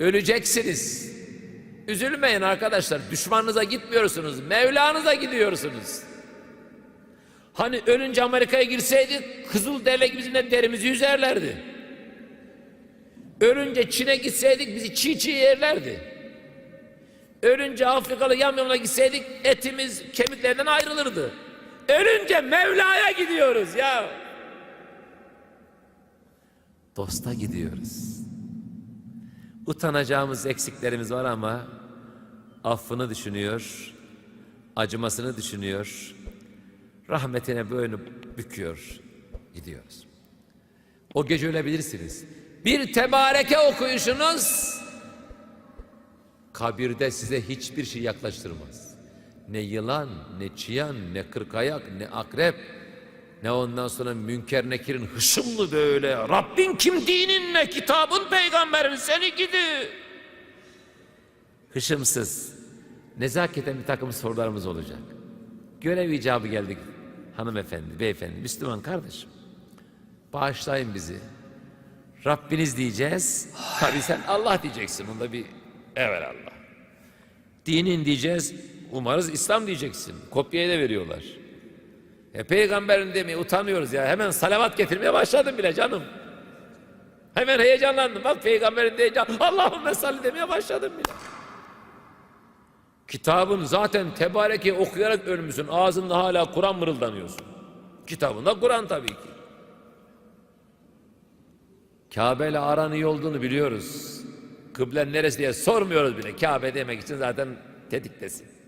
Öleceksiniz. Üzülmeyin arkadaşlar. Düşmanınıza gitmiyorsunuz. Mevlanıza gidiyorsunuz. Hani ölünce Amerika'ya girseydik Kızıl gibi bizim de derimizi yüzerlerdi. Ölünce Çin'e gitseydik bizi çiğ çiğ yerlerdi. Ölünce Afrikalı yamyamına gitseydik etimiz kemiklerden ayrılırdı. Ölünce Mevla'ya gidiyoruz ya. Dosta gidiyoruz. Utanacağımız eksiklerimiz var ama affını düşünüyor, acımasını düşünüyor, rahmetine boynu büküyor, gidiyoruz. O gece ölebilirsiniz. Bir tebareke okuyuşunuz kabirde size hiçbir şey yaklaştırmaz. Ne yılan, ne çiyan, ne kırkayak, ne akrep, ne ondan sonra münker nekirin hışımlı böyle Rabbin kim dinin ne kitabın peygamberin seni gidi. Hışımsız, nezaketen bir takım sorularımız olacak. Görev icabı geldik hanımefendi, beyefendi, Müslüman kardeşim. Bağışlayın bizi. Rabbiniz diyeceğiz. Tabii sen Allah diyeceksin. Bunda bir evelallah. Dinin diyeceğiz. Umarız İslam diyeceksin. Kopyayı da veriyorlar. E peygamberin demeye utanıyoruz ya. Hemen salavat getirmeye başladım bile canım. Hemen heyecanlandım. Bak peygamberin deyince Allahümme salli demeye başladım bile. Kitabın zaten tebareke okuyarak ölmüşsün. Ağzında hala Kur'an mırıldanıyorsun. Kitabında Kur'an tabii ki. Kabe ile aran iyi olduğunu biliyoruz. Kıblen neresi diye sormuyoruz bile. Kabe demek için zaten tetiktesin.